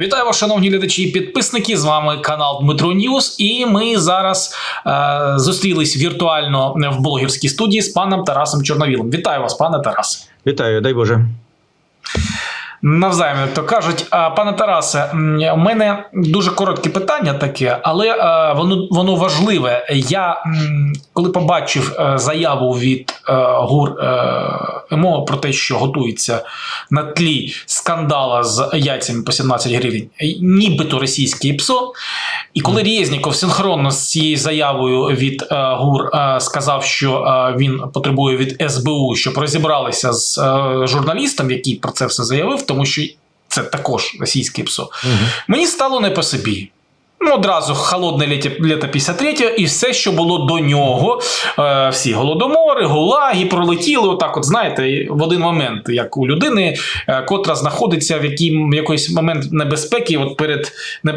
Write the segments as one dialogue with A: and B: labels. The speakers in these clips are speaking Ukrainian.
A: Вітаю вас, шановні глядачі і підписники. З вами канал Дмитро Ньюс. І ми зараз е, зустрілись віртуально в блогерській студії з паном Тарасом Чорновілом. Вітаю вас, пане Тарас.
B: Вітаю, дай Боже.
A: Навзаєм, як то кажуть, пане Тарасе, у мене дуже коротке питання таке, але е, воно воно важливе. Я коли побачив е, заяву від е, ГУР е, МО про те, що готується на тлі скандала з яйцями по 17 гривень, нібито російське ІПСО. І коли Резніков синхронно з цією заявою від е, ГУР е, сказав, що е, він потребує від СБУ, щоб розібралися з е, журналістом, який про це все заявив, тому що це також російське ПСО.
B: Угу.
A: Мені стало не по собі. Ну, одразу холодне літо, літо 53 і все, що було до нього. Е, всі голодомори, гулаги пролетіли. Отак, от знаєте, в один момент, як у людини, е, котра знаходиться в який, в якийсь момент небезпеки, от перед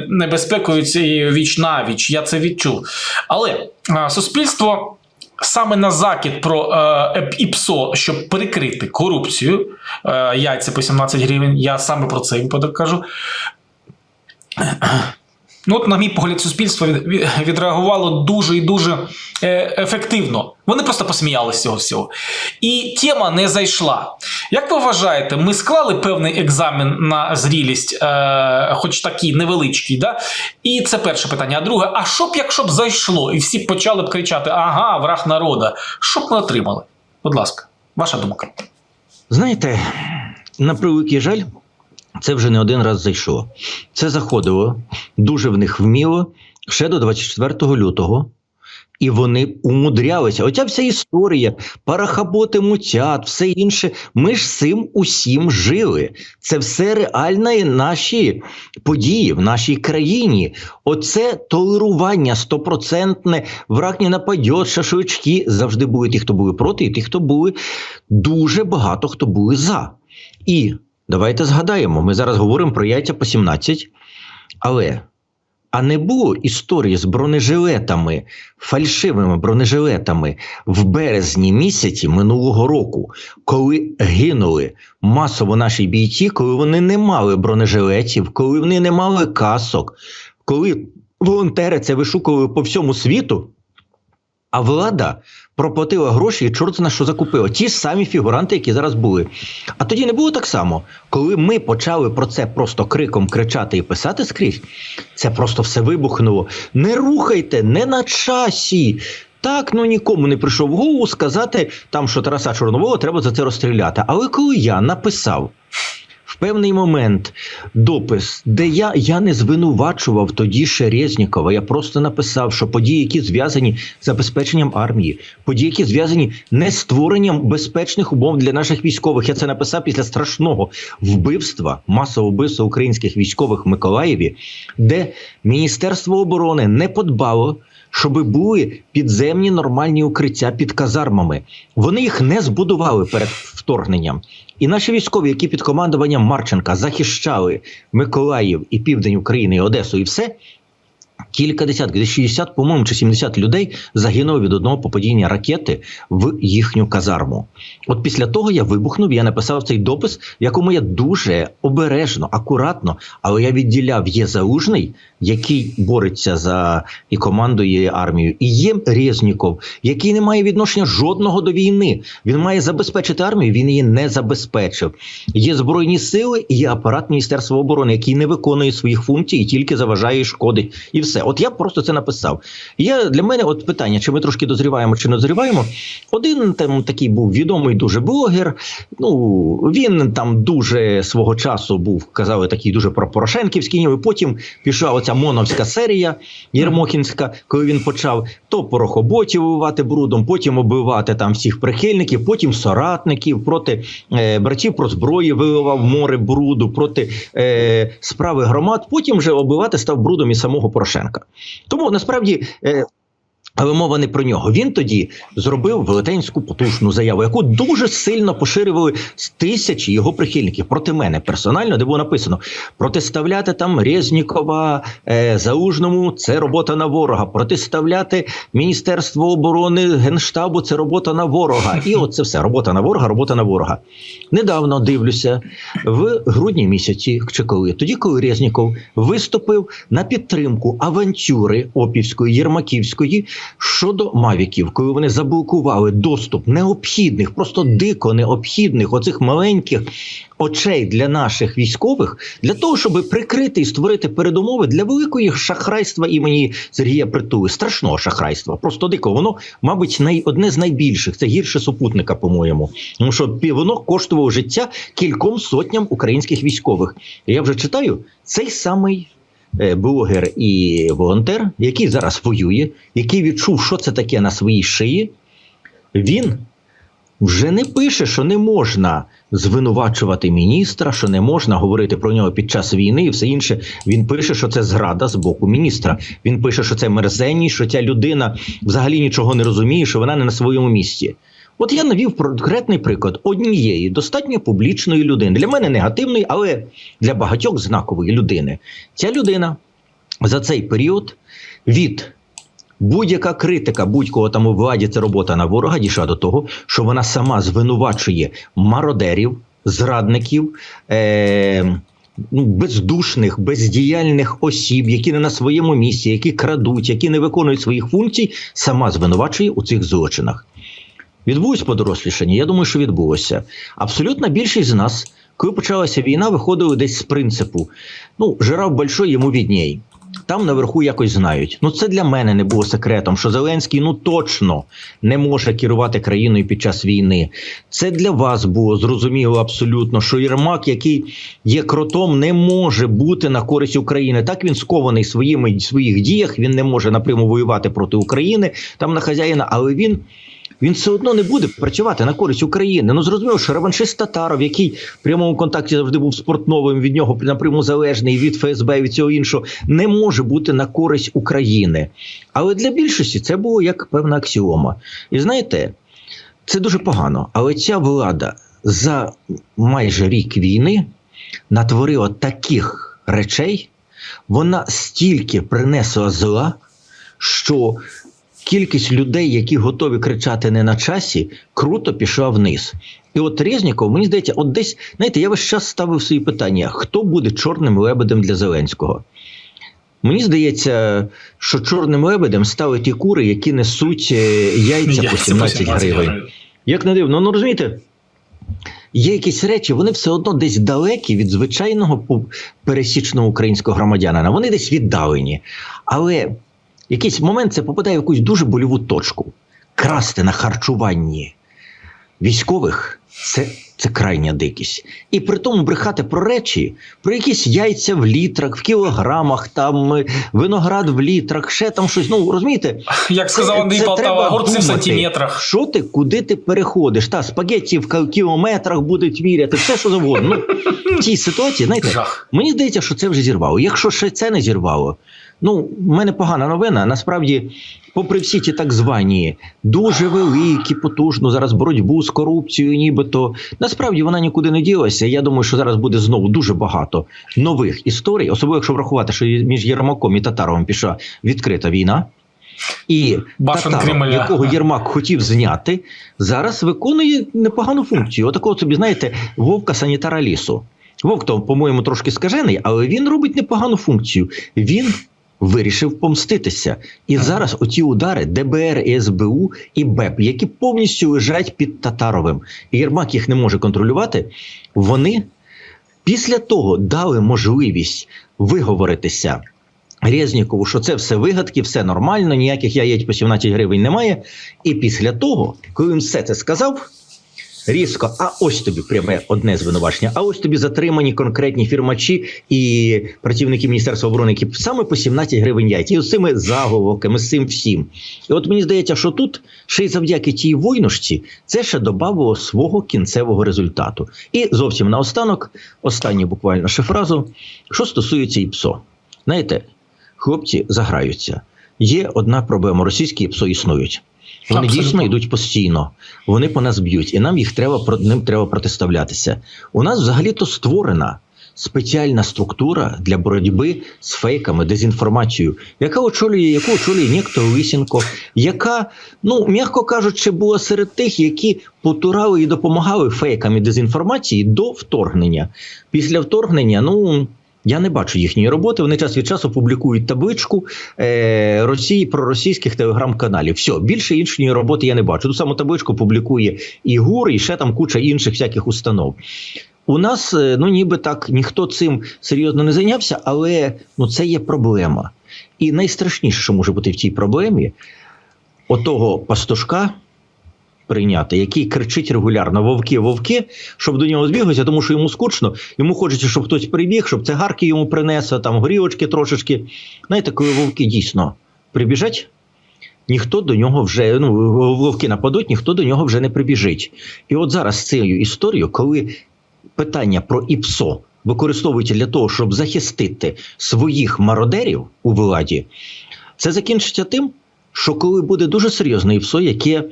A: небезпекою цією віч на віч. Я це відчув. Але е, суспільство. Саме на закид про е, ІПСО, щоб перекрити корупцію, е, яйця по 17 гривень, я саме про цей випадок кажу. Ну, от, на мій погляд, суспільство від, від- відреагувало дуже і дуже е, ефективно. Вони просто посміялися цього всього. І тема не зайшла. Як ви вважаєте, ми склали певний екзамен на зрілість, е, хоч такий невеличкий, да? І це перше питання. А друге, а що б, якщо б зайшло, і всі почали б кричати: ага, враг народа, що б ми отримали? Будь ласка, ваша думка.
B: Знаєте, на превеликий жаль, це вже не один раз зайшло. Це заходило дуже в них вміло ще до 24 лютого. І вони умудрялися. Оця вся історія, парахаботи мутят, все інше. Ми ж цим усім жили. Це все реальні наші події в нашій країні. Оце толерування стопроцентне, враг не нападє, шашлички. Завжди були ті, хто були проти, і ті, хто були дуже багато хто були за. І давайте згадаємо: ми зараз говоримо про яйця по 17, але. А не було історії з бронежилетами, фальшивими бронежилетами в березні місяці минулого року, коли гинули масово наші бійці, коли вони не мали бронежилетів, коли вони не мали касок, коли волонтери це вишукували по всьому світу, а влада проплатила гроші і чорт зна що закупила. Ті ж самі фігуранти, які зараз були. А тоді не було так само, коли ми почали про це просто криком кричати і писати скрізь, це просто все вибухнуло. Не рухайте, не на часі. Так, ну нікому не прийшов в голову сказати, там, що Тараса Чорнового треба за це розстріляти. Але коли я написав в певний момент допис, де я, я не звинувачував тоді ще Резнікова, я просто написав, що події, які зв'язані з забезпеченням армії, події, які зв'язані не створенням безпечних умов для наших військових. Я це написав після страшного вбивства, масового вбивства українських військових в Миколаєві, де Міністерство оборони не подбало. Щоб були підземні нормальні укриття під казармами, вони їх не збудували перед вторгненням. І наші військові, які під командуванням Марченка захищали Миколаїв і південь України, і Одесу, і все. Кілька десятків, десь 60, по-моєму, чи 70 людей загинуло від одного попадіння ракети в їхню казарму. От після того я вибухнув, я написав цей допис, в якому я дуже обережно, акуратно, але я відділяв є залужний, який бореться за і командує армією, і є Резніков, який не має відношення жодного до війни. Він має забезпечити армію, він її не забезпечив. Є збройні сили і є апарат Міністерства оборони, який не виконує своїх функцій і тільки заважає і шкодить. І все. От я просто це написав. Я для мене от питання: чи ми трошки дозріваємо, чи не дозріваємо? Один там такий був відомий дуже блогер. Ну він там дуже свого часу був, казали, такий дуже про Порошенківський. І потім пішла оця моновська серія Єрмохінська, коли він почав то порохоботів вбивати брудом, потім оббивати там всіх прихильників, потім соратників проти е, братів про зброї виливав море бруду проти е, справи громад. Потім вже оббивати став брудом і самого Порошенка. Тому насправді. Але мова не про нього. Він тоді зробив велетенську потужну заяву, яку дуже сильно поширювали з тисячі його прихильників проти мене персонально, де було написано: протиставляти там Резнікова е, Заужному це робота на ворога. Протиставляти Міністерство оборони Генштабу це робота на ворога. І от це все робота на ворога, робота на ворога. Недавно дивлюся в грудні місяці, чи коли тоді, коли Резніков виступив на підтримку авантюри Опівської Єрмаківської щодо мавіків, коли вони заблокували доступ необхідних, просто дико необхідних оцих маленьких очей для наших військових, для того, щоб прикрити і створити передумови для великої шахрайства імені Сергія Притули, страшного шахрайства. Просто дико. Воно, мабуть, най, одне з найбільших. Це гірше супутника, по-моєму. Тому що воно коштувало життя кільком сотням українських військових. Я вже читаю цей самий блогер і волонтер, який зараз воює, який відчув, що це таке на своїй шиї, він вже не пише, що не можна звинувачувати міністра, що не можна говорити про нього під час війни і все інше. Він пише, що це зрада з боку міністра. Він пише, що це мерзенність, що ця людина взагалі нічого не розуміє, що вона не на своєму місці. От я навів конкретний приклад однієї достатньо публічної людини. Для мене негативної, але для багатьох знакової людини. Ця людина за цей період від будь-яка критика будь-кого там у владі це робота на ворога дійшла до того, що вона сама звинувачує мародерів, зрадників. Е- ну, Бездушних, бездіяльних осіб, які не на своєму місці, які крадуть, які не виконують своїх функцій, сама звинувачує у цих злочинах. Відбулось подорослішання? Я думаю, що відбулося. Абсолютна більшість з нас, коли почалася війна, виходили десь з принципу: ну, жираф большой, йому відній. Там наверху якось знають. Ну це для мене не було секретом, що Зеленський ну точно не може керувати країною під час війни. Це для вас було зрозуміло абсолютно, що Єрмак, який є кротом, не може бути на користь України. Так він скований своїми своїх діях. Він не може напряму воювати проти України там на хазяїна, але він він все одно не буде працювати на користь України. Ну зрозуміло, що реваншист Татаров, який в прямому контакті завжди був з Портновим, від нього напряму залежний від ФСБ від цього іншого, не може бути на користь України. Але для більшості це було як певна аксіома. І знаєте, це дуже погано. Але ця влада за майже рік війни натворила таких речей, вона стільки принесла зла, що кількість людей, які готові кричати не на часі, круто пішла вниз. І от Резніков, мені здається, от десь, знаєте, я весь час ставив свої питання: хто буде чорним лебедем для Зеленського? Мені здається, що чорним лебедем стали ті кури, які несуть е, яйця по 17 гривень. Як не дивно, ну розумієте, є якісь речі, вони все одно десь далекі від звичайного пересічного українського громадянина. Вони десь віддалені. Але якийсь момент це попадає в якусь дуже больову точку. Красти на харчуванні військових це, це крайня дикість. І при тому брехати про речі, про якісь яйця в літрах, в кілограмах, там е, виноград в літрах, ще там щось. Ну розумієте,
A: Як сказав Андрій Полтава, огурці в сантиметрах.
B: що ти, куди ти переходиш? Та спагетті в кілометрах будуть віряти, все що завгодно. Ну, в цій ситуації, знаєте. Мені здається, що це вже зірвало. Якщо ще це не зірвало, ну в мене погана новина. Насправді, попри всі ті так звані дуже великі, потужну зараз боротьбу з корупцією, нібито насправді вона нікуди не ділася. Я думаю, що зараз буде знову дуже багато нових історій, особливо якщо врахувати, що між Єрмаком і Татаровим пішла відкрита війна. І
A: Башен Кремля.
B: якого Єрмак хотів зняти, зараз виконує непогану функцію. Отакого собі, знаєте, вовка санітара лісу. Вовк то, по-моєму, трошки скажений, але він робить непогану функцію. Він вирішив помститися. І зараз оці удари ДБР, і СБУ і БЕП, які повністю лежать під Татаровим, і Єрмак їх не може контролювати. Вони після того дали можливість виговоритися. Резнікову, що це все вигадки, все нормально, ніяких яєць по 17 гривень немає. І після того, коли він все це сказав, різко, а ось тобі пряме одне звинувачення, а ось тобі затримані конкретні фірмачі і працівники Міністерства оборони, які саме по 17 гривень яйць. І з цими заголовками, з цим всім. І от мені здається, що тут ще й завдяки тій войнушці це ще додавало свого кінцевого результату. І зовсім наостанок, останню буквально ще фразу, що стосується ІПСО. Знаєте, хлопці заграються. є одна проблема: російські ПСО існують. Вони
A: Абсолютно.
B: дійсно йдуть постійно. Вони по нас б'ють, і нам їх треба ним треба протиставлятися. У нас взагалі-то створена спеціальна структура для боротьби з фейками, дезінформацією, яка очолює, яку очолює Нєкто Лисенко, яка, ну м'яко кажучи, була серед тих, які потурали і допомагали фейкам і дезінформації до вторгнення. Після вторгнення, ну. Я не бачу їхньої роботи. Вони час від часу публікують табличку е, Росії про російських телеграм-каналів. Все, більше іншої роботи я не бачу. Ту саму табличку публікує і ГУР, і ще там куча інших всяких установ. У нас е, ну ніби так ніхто цим серйозно не зайнявся, але ну це є проблема. І найстрашніше, що може бути в цій проблемі, отого пастушка прийняти, який кричить регулярно вовки, вовки, щоб до нього збіглися, тому що йому скучно, йому хочеться, щоб хтось прибіг, щоб цигарки йому принесли, там горілочки трошечки. Знаєте, коли вовки дійсно прибіжать. Ніхто до нього вже ну вовки нападуть, ніхто до нього вже не прибіжить. І от зараз цією історією, коли питання про ІПСО використовується для того, щоб захистити своїх мародерів у владі, це закінчиться тим, що коли буде дуже серйозне ІПСО, яке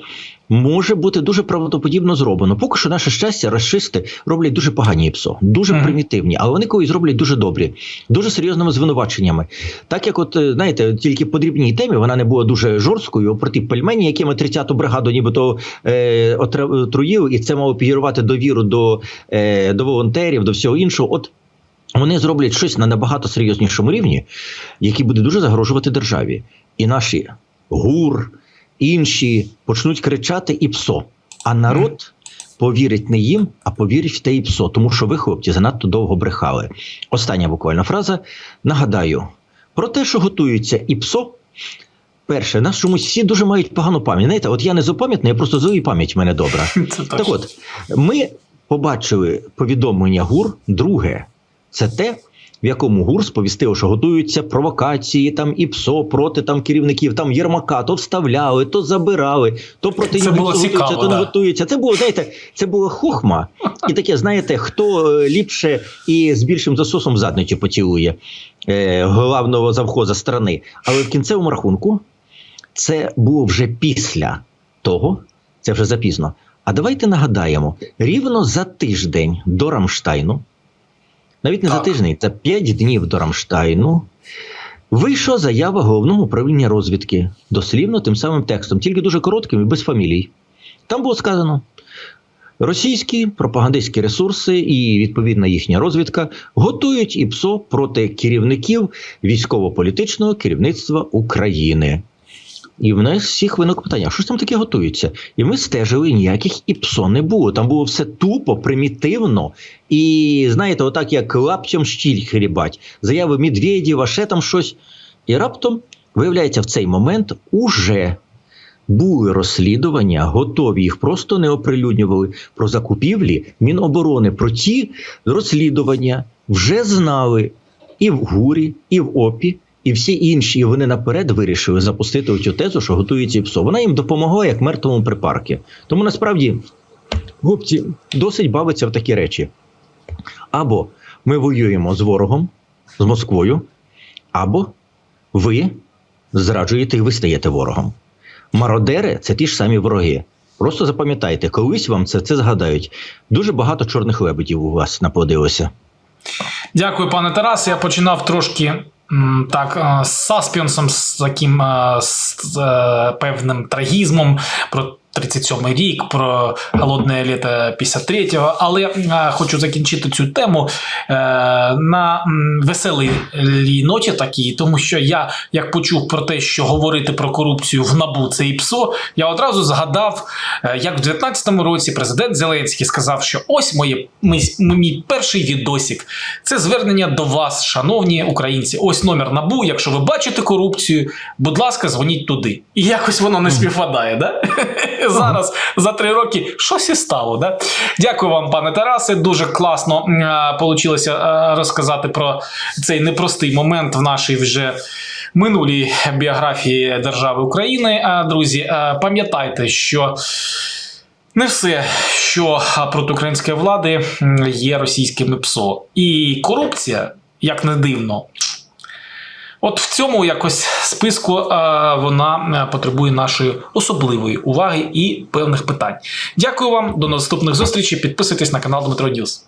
B: може бути дуже правдоподібно зроблено. Поки що наше щастя, расисти роблять дуже погані ІПСО, дуже
A: Мгм.
B: примітивні, але вони колись зроблять дуже добрі, дуже серйозними звинуваченнями. Так як, от е, знаєте, тільки по дрібній темі вона не була дуже жорсткою про ті пельмені, якими 30-ту бригаду нібито е, отра- отруїли, і це мало підірвати довіру до, е, до волонтерів, до всього іншого. От вони зроблять щось на набагато серйознішому рівні, який буде дуже загрожувати державі. І наші гур, інші почнуть кричати і псо. А народ повірить не їм, а повірить в те і псо, тому що ви, хлопці, занадто довго брехали. Остання буквально фраза. Нагадаю про те, що готується і псо. Перше, нас чомусь всі дуже мають погану пам'ять. Знаєте, от я не зопам'ятний, я просто злий пам'ять в мене добра. Так от, ми побачили повідомлення ГУР. Друге, це те, в якому ГУР сповістив, що готуються провокації там і ПСО проти там керівників, там Єрмака, то вставляли, то забирали, то проти нього готуються,
A: цікаво,
B: то не
A: да.
B: готуються. Це було, знаєте, це було хохма. І таке, знаєте, хто е, ліпше і з більшим засосом в задницю поцілує е, главного завхоза страни. Але в кінцевому рахунку це було вже після того, це вже запізно. А давайте нагадаємо: рівно за тиждень до Рамштайну, навіть не за тиждень, це 5 днів до Рамштайну. Вийшла заява головного управління розвідки дослівно тим самим текстом, тільки дуже коротким і без фамілій. Там було сказано: російські пропагандистські ресурси і відповідна їхня розвідка готують ІПСО проти керівників військово-політичного керівництва України. І в нас всіх виник питання: що ж там таке готується? І ми стежили, ніяких ІПСО не було. Там було все тупо, примітивно. І знаєте, отак як лаптям щіль хрібать, заяви Медведєва, ще там щось. І раптом, виявляється, в цей момент уже були розслідування, готові їх просто не оприлюднювали про закупівлі Міноборони. Про ті розслідування вже знали і в ГУРі, і в ОПІ, і всі інші. І вони наперед вирішили запустити цю тезу, що готується ПСО. Вона їм допомогла як мертвому припарки. Тому насправді хлопці досить бавиться в такі речі. Або ми воюємо з ворогом, з Москвою, або ви зраджуєте і ви стаєте ворогом. Мародери це ті ж самі вороги. Просто запам'ятайте, колись вам це, це згадають. Дуже багато чорних лебедів у вас наплодилося.
A: Дякую, пане Тарасе. Я починав трошки так е, з саспенсом, з таким е, з е, певним трагізмом про 37-й рік, про голодне літо 53-го. Але е, хочу закінчити цю тему е, на веселій ноті такій, тому що я, як почув про те, що говорити про корупцію в НАБУ це і ПСО, я одразу згадав, е, як в 19-му році президент Зеленський сказав, що ось моє мій, мій перший відосік. Це звернення до вас, шановні українці. Ось номер набу. Якщо ви бачите корупцію, будь ласка, дзвоніть туди. І якось воно не співпадає, да? Зараз за три роки щось і стало. Да? Дякую вам, пане Тарасе. Дуже класно вийшло розказати про цей непростий момент в нашій вже. Минулій біографії держави України, друзі, пам'ятайте, що не все, що проти української влади є російськими ПСО. І корупція, як не дивно, От в цьому якось списку е, вона е, потребує нашої особливої уваги і певних питань. Дякую вам, до наступних зустрічей. Підписуйтесь на канал Дмитро Ньюс.